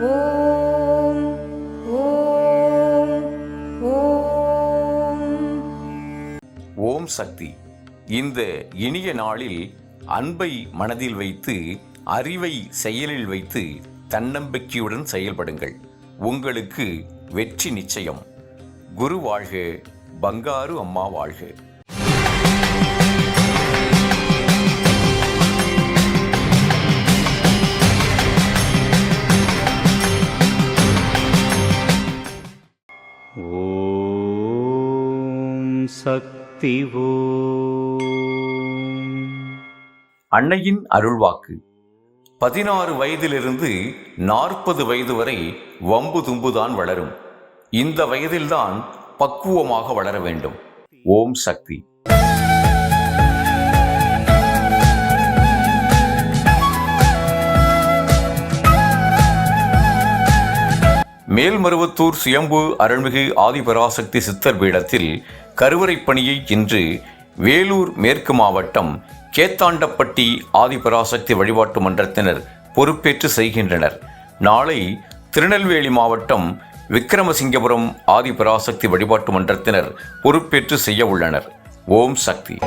ஓம் ஓம் ஓம். ஓம் சக்தி. இந்த இனிய நாளில் அன்பை மனதில் வைத்து அறிவை செயலில் வைத்து தன்னம்பிக்கையுடன் செயல்படுங்கள். உங்களுக்கு வெற்றி நிச்சயம். குரு வாழ்க பங்காரு அம்மா வாழ்க. சக்தி அன்னையின் அருள்வாக்கு. பதினாறு வயதிலிருந்து நாற்பது வயது வரை வம்பு தும்புதான் வளரும். இந்த வயதில்தான் பக்குவமாக வளர வேண்டும். ஓம் சக்தி. மேல்மருவத்தூர் சுயம்பு அருள்மிகு ஆதிபராசக்தி சித்தர் பீடத்தில் கருவறைப் பணியை இன்று வேலூர் மேற்கு மாவட்டம் கேத்தாண்டப்பட்டி ஆதிபராசக்தி வழிபாட்டு மன்றத்தினர் பொறுப்பேற்று செய்கின்றனர். நாளை திருநெல்வேலி மாவட்டம் விக்கிரமசிங்கபுரம் ஆதிபராசக்தி வழிபாட்டு மன்றத்தினர் பொறுப்பேற்று செய்ய உள்ளனர். ஓம் சக்தி.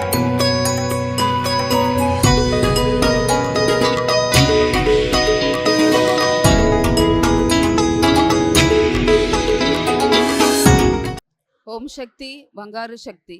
ஓம் சக்தி பங்காரு சக்தி.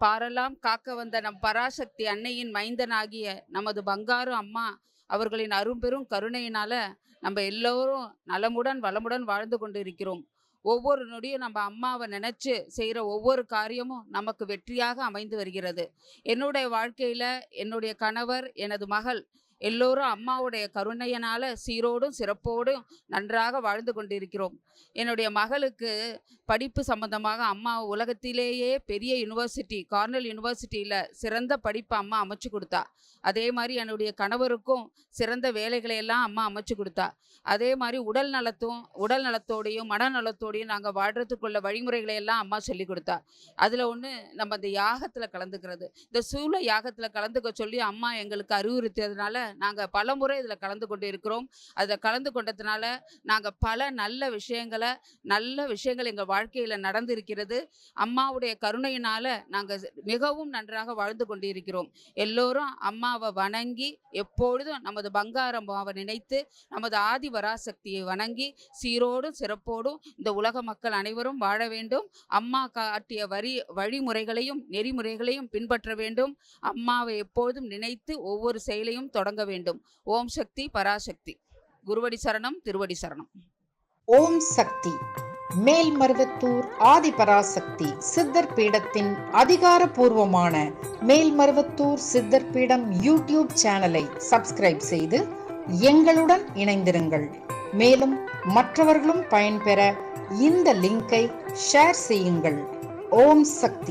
பாரெல்லாம் காக்க வந்த நம் பராசக்தி அன்னையின் மைந்தனாகிய நமது பங்காரு அம்மா அவர்களின் அரும்பெரும் கருணையினால நம்ம எல்லோரும் நலமுடன் வளமுடன் வாழ்ந்து கொண்டு இருக்கிறோம் ஒவ்வொரு நொடியும் நம்ம அம்மாவை நினைச்சு செய்கிற ஒவ்வொரு காரியமும் நமக்கு வெற்றியாக அமைந்து வருகிறது. என்னுடைய வாழ்க்கையில் என்னுடைய கணவர் எனது மகள் எல்லோரும் அம்மாவுடைய கருணையினால் சீரோடும் சிறப்போடும் நன்றாக வாழ்ந்து கொண்டிருக்கிறோம். என்னுடைய மகளுக்கு படிப்பு சம்பந்தமாக அம்மா உலகத்திலேயே பெரிய யுனிவர்சிட்டி கார்னல் யுனிவர்சிட்டியில் சிறந்த படிப்பு அம்மா அமைச்சு கொடுத்தா. அதே மாதிரி என்னுடைய கணவருக்கும் சிறந்த வேலைகளை எல்லாம் அம்மா அமைச்சு கொடுத்தா. அதே மாதிரி உடல் நலத்தும் உடல் நலத்தோடையும் மனநலத்தோடையும் நாங்கள் வாழ்கிறதுக்குள்ள வழிமுறைகளை எல்லாம் அம்மா சொல்லி கொடுத்தா. அதில் ஒன்று நம்ம இந்த யாகத்தில் கலந்துக்கிறது. இந்த சூழ யாகத்தில் கலந்துக்க சொல்லி அம்மா எங்களுக்கு அறிவுறுத்தியதுனால நாங்கள் பல முறை இதில் கலந்து கொண்டு இருக்கிறோம் அதில் கலந்து கொண்டதுனால நாங்கள் பல நல்ல விஷயங்களை நல்ல விஷயங்கள் எங்கள் வாழ்க்கையில் நடந்திருக்கிறது. அம்மாவுடைய கருணையினால் நாங்கள் மிகவும் நன்றாக வாழ்ந்து கொண்டிருக்கிறோம். எல்லோரும் அம்மாவை வணங்கி எப்பொழுதும் நமது பங்காரம்மாவை நினைத்து நமது ஆதி வராசக்தியை வணங்கி சீரோடும் சிறப்போடும் இந்த உலக மக்கள் அனைவரும் வாழ வேண்டும். அம்மா காட்டிய வரி வழிமுறைகளையும் நெறிமுறைகளையும் பின்பற்ற வேண்டும். அம்மாவை எப்பொழுதும் நினைத்து ஒவ்வொரு செயலையும் தொடங்க வேண்டும். ஓம் சக்தி பராசக்தி. குருவடி சரணம் திருவடி சரணம். ஓம் சக்தி. மேல்மருவத்தூர் ஆதிபராசக்தி சித்தர் பீடத்தின் அதிகாரபூர்வமான மேல்மருவத்தூர் சித்தர் பீடம் யூடியூப் சேனலை சப்ஸ்கிரைப் செய்து எங்களுடன் இணைந்திருங்கள். மேலும் மற்றவர்களும் பயன்பெற இந்த லிங்கை ஷேர் செய்யுங்கள். ஓம் சக்தி.